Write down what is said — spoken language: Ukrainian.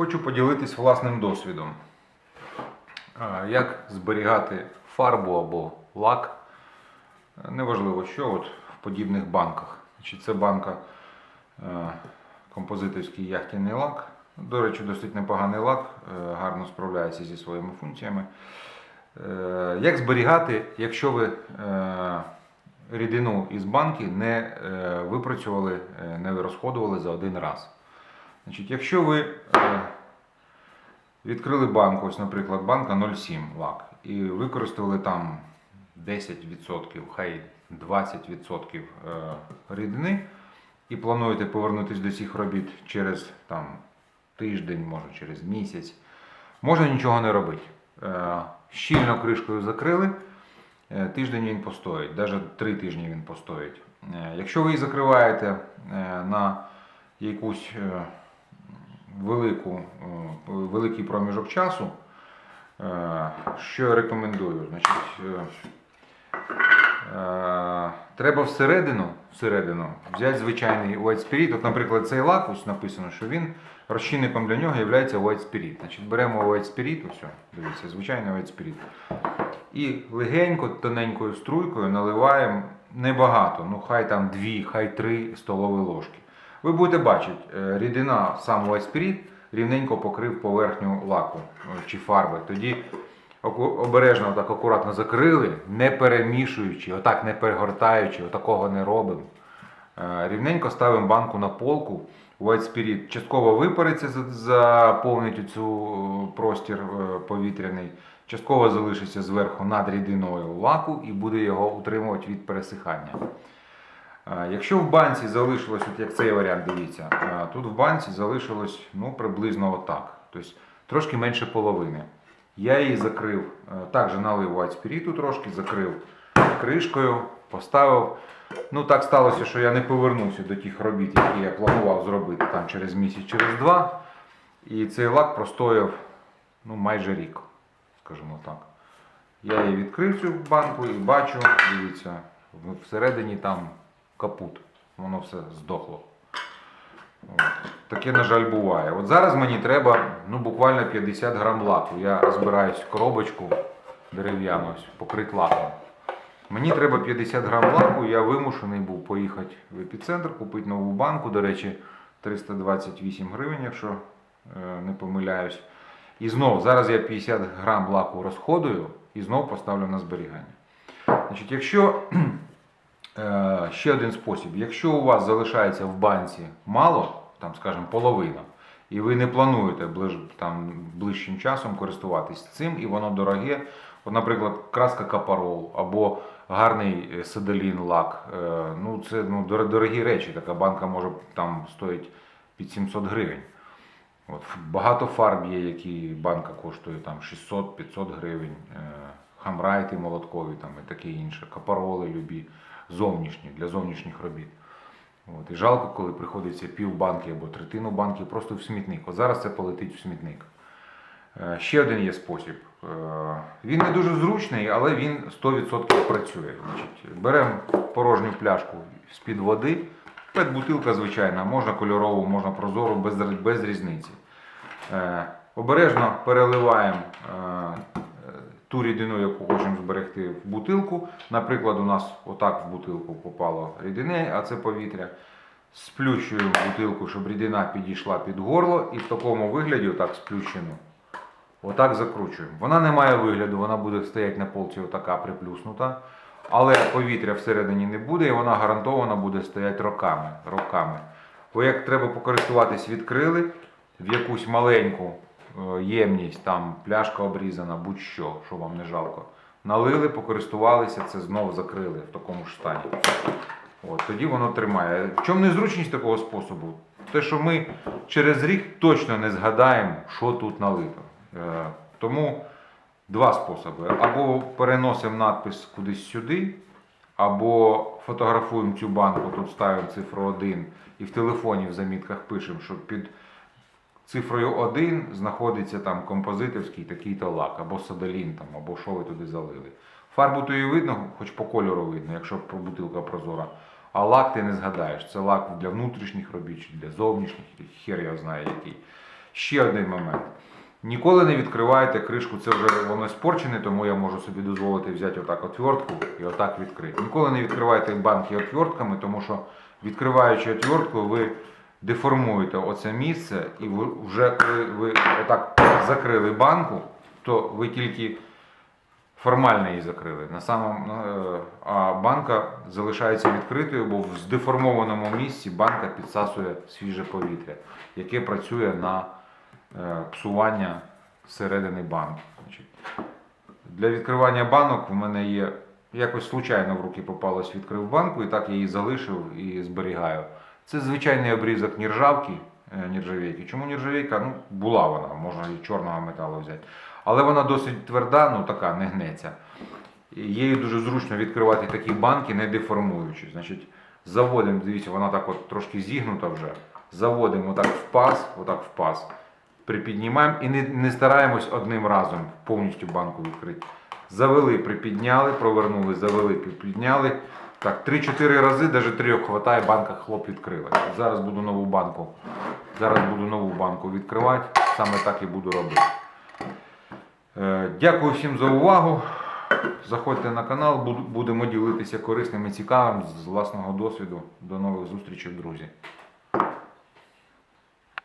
Хочу поділитись власним досвідом. Як зберігати фарбу або лак, неважливо що, от в подібних банках. Значить, це банка е, композиторський яхтяний лак. До речі, досить непоганий лак, е, гарно справляється зі своїми функціями. Е, Як зберігати, якщо ви рідину із банки не випрацювали, не розходували за один раз? Значить, якщо ви е, відкрили банку, ось, наприклад, банка 0,7 лак, і використали там 10%, хай 20% е, рідини, і плануєте повернутися до цих робіт через там, тиждень, може через місяць, можна нічого не робити. Е, Щільно кришкою закрили, тиждень він постоїть, навіть три тижні він постоїть. Якщо ви її закриваєте на якусь велику, е, великий проміжок часу, е, що я рекомендую? Значить, е, треба всередину, всередину взяти звичайний White Spirit. От, наприклад, цей лак, ось написано, що він розчинником для нього є White Spirit. Значить, беремо White Spirit, ось, дивіться, звичайний White Spirit. І легенько, тоненькою струйкою наливаємо небагато, ну хай там 2, хай 3 столові ложки. Ви будете бачити, е, рідина сам White Spirit рівненько покрив поверхню лаку е, чи фарби. Тоді обережно так акуратно закрили, не перемішуючи, отак не перегортаючи, отакого не робимо. Е, Рівненько ставимо банку на полку. White Spirit частково випариться, за- заповнить цю простір повітряний, частково залишиться зверху над рідиною лаку і буде його утримувати від пересихання. Якщо в банці залишилось, от як цей варіант, дивіться, тут в банці залишилось ну, приблизно отак. Тобто трошки менше половини. Я її закрив, також налив White трошки, закрив кришкою, поставив. Ну так сталося, що я не повернувся до тих робіт, які я планував зробити там через місяць, через два. І цей лак простояв ну, майже рік, скажімо так. Я її відкрив цю банку і бачу, дивіться, всередині там капут. Воно все здохло. Таке, на жаль, буває. От зараз мені треба ну, буквально 50 грам лаку. Я збираюсь в коробочку дерев'яну, покрити лаком. Мені треба 50 грам лаку, я вимушений був поїхати в епіцентр, купити нову банку. До речі, 328 гривень, якщо е, не помиляюсь. І знов, зараз я 50 грам лаку розходую і знов поставлю на зберігання. Значить, якщо ще один спосіб, якщо у вас залишається в банці мало, там, скажімо, половина, і ви не плануєте ближ, там, ближчим часом користуватись цим, і воно дороге, от, наприклад, краска капарол або гарний е, седелін лак, е, ну це ну, дорогі речі, така банка може там стоїть під 700 гривень. От, багато фарб є, які банка коштує там 600-500 гривень, е, хамрайти молоткові там, і таке інше, капароли любі, зовнішні, для зовнішніх робіт. От, і жалко, коли приходиться пів банки або третину банки просто в смітник. От зараз це полетить в смітник. Е, Ще один є спосіб. Е, Він не дуже зручний, але він 100% працює. Беремо порожню пляшку з-під води, пет-бутилка звичайна, можна кольорову, можна прозору, без, без різниці. Е, Обережно переливаємо ту рідину, яку хочемо зберегти в бутилку. Наприклад, у нас отак в бутилку попало рідини, а це повітря. Сплющуємо бутилку, щоб рідина підійшла під горло, і в такому вигляді, отак сплющену, отак закручуємо. Вона не має вигляду, вона буде стояти на полці отака приплюснута. Але повітря всередині не буде, і вона гарантовано буде стояти роками. роками. Бо як треба покористуватись, відкрили в якусь маленьку ємність, там пляшка обрізана, будь-що, що вам не жалко. Налили, покористувалися, це знову закрили в такому ж стані. От, тоді воно тримає. В чому незручність такого способу? Те, що ми через рік точно не згадаємо, що тут налито. Е, тому два способи. Або переносимо надпис кудись сюди, або фотографуємо цю банку, тут ставимо цифру 1 і в телефоні в замітках пишемо, що під цифрою 1 знаходиться там композиторський такий-то лак, або садолін, там, або що ви туди залили. Фарбу то і видно, хоч по кольору видно, якщо бутилка прозора. А лак ти не згадаєш. Це лак для внутрішніх робіт чи для зовнішніх, хер його знає який. Ще один момент. Ніколи не відкривайте кришку, це вже воно спорчене, тому я можу собі дозволити взяти отак отвертку і отак відкрити. Ніколи не відкривайте банки отвертками, тому що відкриваючи отвертку, ви деформуєте оце місце, і вже коли ви отак закрили банку, то ви тільки формально її закрили. На самому, е, а банка залишається відкритою, бо в здеформованому місці банка підсасує свіже повітря, яке працює на е, псування середини банки. Для відкривання банок в мене є. Якось случайно в руки попалось, відкрив банку і так я її залишив і зберігаю. Це звичайний обрізок нержавки, е, нержавійки. Чому нержавійка? Ну, була вона, можна і чорного металу взяти. Але вона досить тверда, ну така, не гнеться. Її дуже зручно відкривати такі банки, не деформуючи. Значить, заводимо, дивіться, вона так от трошки зігнута вже. Заводимо отак в паз, отак в паз. Припіднімаємо і не, не стараємось одним разом повністю банку відкрити. Завели, припідняли, провернули, завели, припідняли. Так, 3-4 рази, навіть трьох хватає, банка хлоп відкрила. Зараз буду нову банку. Зараз буду нову банку відкривати. Саме так і буду робити. Е, Дякую всім за увагу. Заходьте на канал, будемо ділитися корисним і цікавим з власного досвіду. До нових зустрічей, друзі.